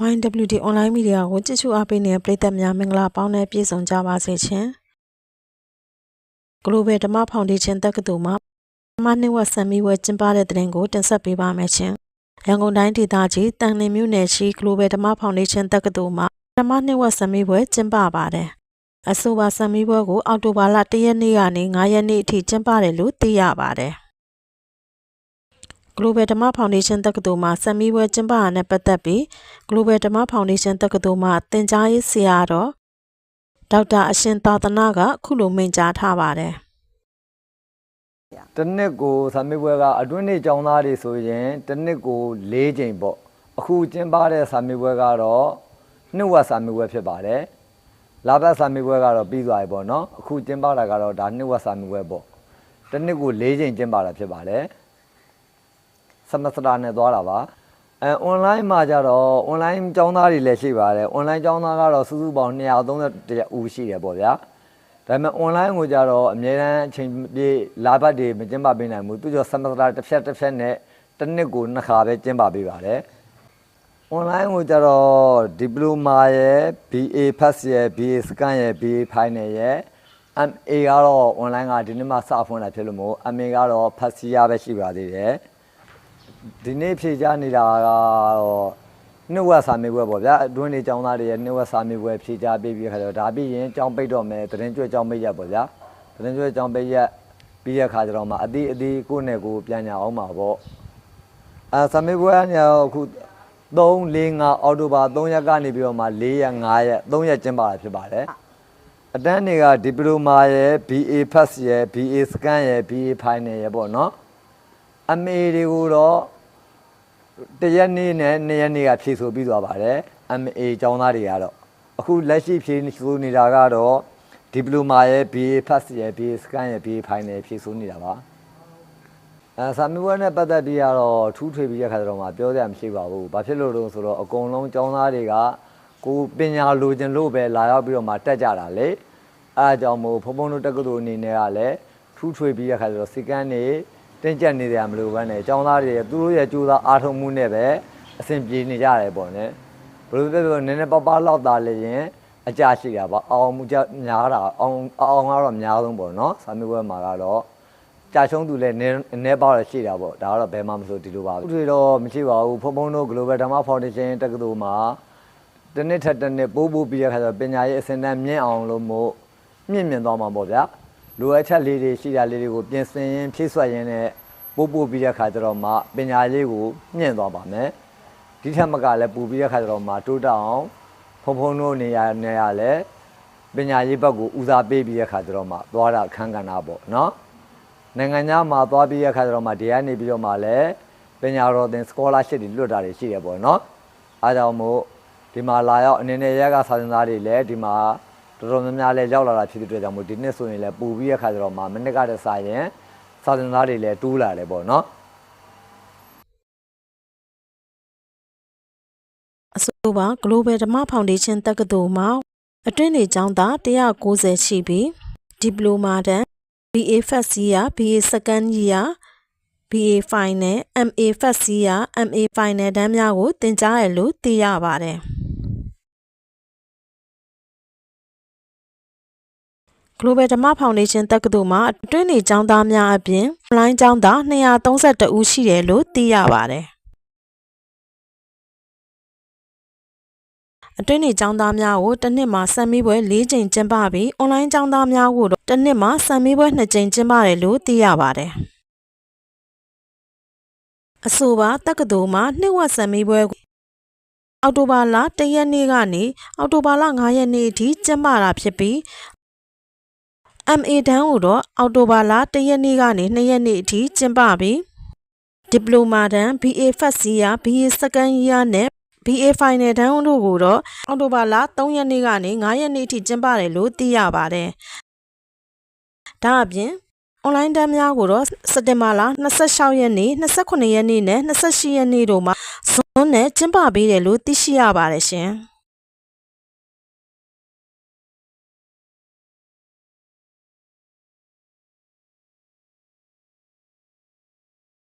YWD online media ကိုကြည့်ရှုအားပေးနေတဲ့ပရိသတ်များမင်္ဂလာပေါင်းနဲ့ပြည့်စုံကြပါစေရှင်။ Global ဓမ္မဖောင်ဒေးရှင်းတက္ကသိုလ်မှဓမ္မနှစ်ဝက်ဆံမီဝဲကျင်းပတဲ့တဲ့ရင်ကိုတင်ဆက်ပေးပါမယ်ရှင်။ရန်ကုန်တိုင်းဒေသကြီးတန်လင်းမြို့နယ်ရှိ Global ဓမ္မဖောင်ဒေးရှင်းတက္ကသိုလ်မှဓမ္မနှစ်ဝက်ဆံမီဝဲကျင်းပပါတယ်။အဆိုပါဆံမီဝဲကိုအောက်တိုဘာလ၁ရက်နေ့ကနေ9ရက်နေ့အထိကျင်းပတယ်လို့သိရပါတယ်။ Global ဓမ္မဖောင်ဒေးရှင်းတက္ကသိုလ်မှဆံမီဝဲကျင်းပတာနဲ့ပတ်သက်ပြီး Global ဓမ္မဖောင်ဒေးရှင်းတက္ကသိုလ်မှသင်ကြားရေးဆရာတော်ဒေါက်တာအရှင်သာသနာကခုလိုမိန့်ကြားထားပါတယ်တစ်နှစ်ကိုစာမေးပွဲကအတွင်းနေ့ကျောင်းသားတွေဆိုရင်တစ်နှစ်ကို၄ချိန်ပေါ့အခုကျင်းပတဲ့စာမေးပွဲကတော့နှစ်ဝက်စာမေးပွဲဖြစ်ပါတယ်လာဘတ်စာမေးပွဲကတော့ပြီးသွားပြီပေါ့နော်အခုကျင်းပတာကတော့ဒါနှစ်ဝက်စာမေးပွဲပေါ့တစ်နှစ်ကို၄ချိန်ကျင်းပတာဖြစ်ပါတယ် စမစတာနဲ့သွားတာပါအဲ online မှာကြတော့ online ကျောင်းသားတွေလည်းရှိပါတယ် online ကျောင်းသားကတော့စုစုပေါင်း230ဦးရှိတယ်ပေါ့ဗျာဒါပေမဲ့ online ကိုကြတော့အများတန်းအချိန်ပြေလာဘတ်တွေမကျင်းပပေးနိုင်ဘူးသူကြောင့် semester တစ်ဖြတ်တစ်ဖြတ်နဲ့တစ်နှစ်ကိုနှစ်ခါပဲကျင်းပပေးပါတယ် online ကိုကြတော့ diploma ရယ် BA first ရယ် BA second ရယ် BA final ရယ် MA ကတော့ online ကဒီနေ့မှစဖွင့်တာဖြစ်လို့မို့ MA ကတော့ first year ပဲရှိပါသေးတယ် ဒီနေ့ဖြေကြနေတာကတော့နှစ်ဝက်စာမေးပွဲပေါ့ဗျာအတွင်းနေចောင်းသားတွေရဲ့နှစ်ဝက်စာမေးပွဲဖြေကြပေးပြီးခါကျတော့ဒါပြီးရင်ចောင်းပိတ်တော့မယ်သတင်းကျွဲចောင်းပိတ်ရက်ပေါ့ဗျာသတင်းကျွဲចောင်းပိတ်ရက်ပြီးရခါကျတော့မှအတိအတိကိုယ့်နဲ့ကိုယ်ပြန်ညာအောင်ပါပေါ့အဲစာမေးပွဲကနေတော့အခု3 4 5အောက်တိုဘာ3ရက်ကနေပြီးတော့မှ4ရက်5ရက်3ရက်ကျင်းပတာဖြစ်ပါတယ်အတန်းတွေကဒီပလိုမာရယ် BA first ရယ် BA second ရယ် BA final ရယ်ပေါ့နော် MA တွေကိုတော့ တရက်နေ့နဲ့နှစ်ရက်နေ့ကဖြည့်ဆိုပြီးသွားပါတယ် MA ကျောင်းသားတွေကတော့အခုလက်ရှိဖြည့်ဆိုနေတာကတော့ဒီပလိုမာရဲ့ BA first ရဲ့ BA second ရဲ့ BA final ဖြည့်ဆိုနေတာပါအဲစာမေးပွဲနဲ့ပတ်သက်ပြီးတော့ထူးထွေပြီးတဲ့ခါကျတော့မှပြောစရာမရှိပါဘူးဘာဖြစ်လို့လဲဆိုတော့အကုန်လုံးကျောင်းသားတွေကကိုပညာလိုချင်လို့ပဲလာရောက်ပြီးတော့မှတက်ကြတာလေအဲအကြောင်းမို့ဖုံဖုံတို့တက္ကသိုလ်အနေနဲ့ကလည်းထူးထွေပြီးတဲ့ခါကျတော့စီကန်းနေ တင်းကျပ်နေကြမလို့ပဲနဲ့ကျောင်းသားတွေသူတို့ရဲ့ကြိုးစားအားထုတ်မှုနဲ့ပဲအဆင်ပြေနေကြရတယ်ပေါ့နဲ့ဘယ်လိုပြောပြောနည်းနည်းပါးပါးလောက်သားလေရင်အကြရှိတာပေါ့အောင်မှုကြများတာအောင်အောင်ကတော့များဆုံးပေါ့နော်စာမေးပွဲမှာကတော့ကြာရှုံးသူလည်းနည်းနည်းပါးတော့ရှိတာပေါ့ဒါကတော့ဘယ်မှမဆိုဒီလိုပါဘူးသူတွေတော့မရှိပါဘူးဖုံဖုံတို့ Global Dharma Foundation တက္ကသိုလ်မှာတစ်နှစ်ထက်တစ်နှစ်ပိုးပိုးပြီးတဲ့ခါကျတော့ပညာရေးအစင်တန်းမြင့်အောင်လို့မို့မြင့်မြင့်သွားမှာပေါ့ဗျာ လိုအပ်ချက်လေးတွေရှိတာလေးတွေကိုပြင်ဆင်ရင်ဖြည့်ဆွက်ရင်းနဲ့ပို့ပို့ပြီးတဲ့ခါကျတော့မှပညာရေးကိုမြင့်သွားပါမယ်ဒီထက်မကလည်းပူပြီးတဲ့ခါကျတော့မှတိုးတက်အောင်ဖုံဖုံတို့နေရာနေရာလည်းပညာရေးဘက်ကိုဦးစားပေးပြီးတဲ့ခါကျတော့မှသွားတာအခန်းကဏ္ဍပေါ့နော်နိုင်ငံခြားမှာသွားပြီးတဲ့ခါကျတော့မှဒီကနေပြီးတော့မှလည်းပညာတော်သင် scholarship တွေလွတ်တာတွေရှိတယ်ပေါ့နော်အားကြောင့်မို့ဒီမှာလာရောက်အနေနဲ့ရက်ကစာသင်သားတွေလည်းဒီမှာ တော်တော်များများလည်းရောက်လာတာဖြစ်တဲ့အတွက်ကြောင့်မို့ဒီနှစ်ဆိုရင်လည်းပူပြီးတဲ့ခါကျတော့မှမိနစ်ကတည်းကစရင်စာသင်သားတွေလည်းတူးလာတယ်ပေါ့နော်အဆိုပါ Global ဓမ္မဖောင်ဒေးရှင်းတက္ကသိုလ်မှာအတွင်းနေကျောင်းသား190ရှိပြီးဒီပလိုမာတန်း BA First Year BA Second Year BA Final MA First Year MA Final တန်းများကိုသင်ကြားရလို့သိရပါတယ် Global ဓမ္မဖောင်ဒေးရှင်းတက္ကသိုလ်မှာအတွင်းနေကျောင်းသားများအပြင် online ကျောင်းသား232ဦးရှိတယ်လို့သိရပါတယ်အတွင်းနေကျောင်းသားများကိုတစ်နှစ်မှာစံမီးပွဲ၄ကြိမ်ကျင်းပပြီး online ကျောင်းသားများကိုတော့တစ်နှစ်မှာစံမီးပွဲ2ကြိမ်ကျင်းပတယ်လို့သိရပါတယ်အဆိုပါတက္ကသိုလ်မှာနှစ်ဝက်စံမီးပွဲကိုအောက်တိုဘာလ1ရက်နေ့ကနေအောက်တိုဘာလ9ရက်နေ့အထိကျင်းပတာဖြစ်ပြီး MA တန်းကိုတော့အောက်တိုဘာလ1ရက်နေ့ကနေ2ရက်နေ့အထိကျင်းပပြီးဒီပလိုမာတန်း BA First Year BA Second Year နဲ့ BA Final တန်းတို့ကိုတော့အောက်တိုဘာလ3ရက်နေ့ကနေ9ရက်နေ့အထိကျင်းပတယ်လို့သိရပါတယ်။ဒါအပြင် online တန်းများကိုတော့စက်တင်ဘာလ26ရက်နေ့29ရက်နေ့နဲ့28ရက်နေ့တို့မှာဇွန်နဲ့ကျင်းပပေးတယ်လို့သိရှိရပါတယ်ရှင်။